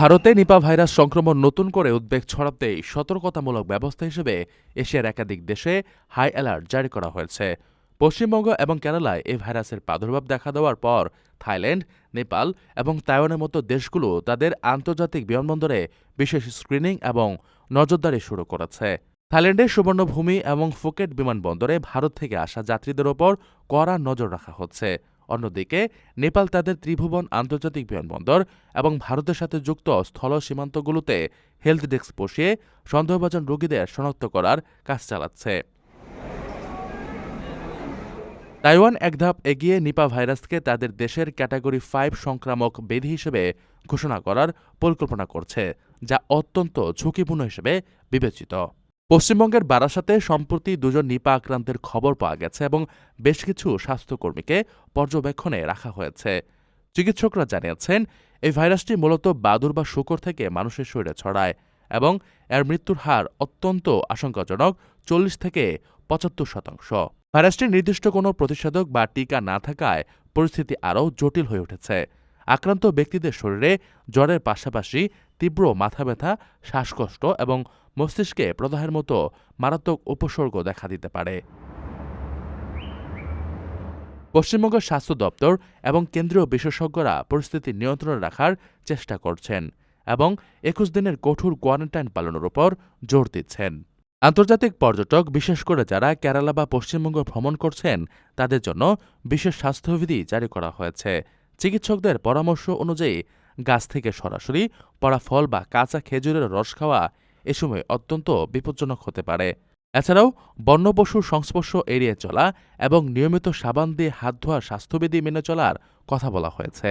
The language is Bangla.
ভারতে নিপা ভাইরাস সংক্রমণ নতুন করে উদ্বেগ ছড়াতে সতর্কতামূলক ব্যবস্থা হিসেবে এশিয়ার একাধিক দেশে হাই অ্যালার্ট জারি করা হয়েছে। পশ্চিমবঙ্গ এবং কেরালায় এই ভাইরাসের প্রাদুর্ভাব দেখা দেওয়ার পর থাইল্যান্ড, নেপাল এবং তাইওয়ানের মতো দেশগুলো তাদের আন্তর্জাতিক বিমানবন্দরে বিশেষ স্ক্রিনিং এবং নজরদারি শুরু করেছে। থাইল্যান্ডের সুবর্ণভূমি এবং ফুকেট বিমানবন্দরে ভারত থেকে আসা যাত্রীদের ওপর কড়া নজর রাখা হচ্ছে। অন্যদিকে, নেপাল তাদের ত্রিভুবন, আন্তর্জাতিক বিমানবন্দর এবং ভারতের সাথে যুক্ত স্থল সীমান্তগুলোতে হেলথ ডেস্ক বসিয়ে সন্দেহভাজন রোগীদের শনাক্ত করার কাজ চালাচ্ছে। তাইওয়ান এক ধাপ এগিয়ে নিপা ভাইরাসকে তাদের দেশের ক্যাটাগরি ফাইভ সংক্রামক বেধি হিসেবে ঘোষণা করার পরিকল্পনা করছে, যা অত্যন্ত ঝুঁকিপূর্ণ হিসেবে বিবেচিত। পশ্চিমবঙ্গের বারাসাতে সম্প্রতি দুজন নিপা আক্রান্তের খবর পাওয়া গেছে এবং বেশ কিছু স্বাস্থ্যকর্মীকে পর্যবেক্ষণে রাখা হয়েছে। চিকিৎসকরা জানিয়েছেন, এই ভাইরাসটি মূলত বাদুর বা শুকর থেকে মানুষের শরীরে ছড়ায় এবং এর মৃত্যুর হার অত্যন্ত আশঙ্কাজনক চল্লিশ থেকে পঁচাত্তর শতাংশ। ভাইরাসটির নির্দিষ্ট কোনো প্রতিষেধক বা টিকা না থাকায় পরিস্থিতি আরও জটিল হয়ে উঠেছে। আক্রান্ত ব্যক্তিদের শরীরে জ্বরের পাশাপাশি তীব্র মাথা ব্যথা, শ্বাসকষ্ট এবং মস্তিষ্কে প্রদাহের মতো মারাত্মক উপসর্গ দেখা দিতে পারে। পশ্চিমবঙ্গ স্বাস্থ্য দপ্তর এবং কেন্দ্রীয় বিশেষজ্ঞরা পরিস্থিতি নিয়ন্ত্রণে রাখার চেষ্টা করছেন এবং একুশ দিনের কঠোর কোয়ারেন্টাইন পালনের উপর জোর দিচ্ছেন। আন্তর্জাতিক পর্যটক, বিশেষ করে যারা কেরালা বা পশ্চিমবঙ্গ ভ্রমণ করছেন, তাদের জন্য বিশেষ স্বাস্থ্যবিধি জারি করা হয়েছে। চিকিৎসকদের পরামর্শ অনুযায়ী গাছ থেকে সরাসরি পড়া ফল বা কাঁচা খেজুরের রস খাওয়া এ সময় অত্যন্ত বিপজ্জনক হতে পারে। এছাড়াও বন্য পশুর সংস্পর্শ এড়িয়ে চলা এবং নিয়মিত সাবান দিয়ে হাত ধোয়া স্বাস্থ্যবিধি মেনে চলার কথা বলা হয়েছে।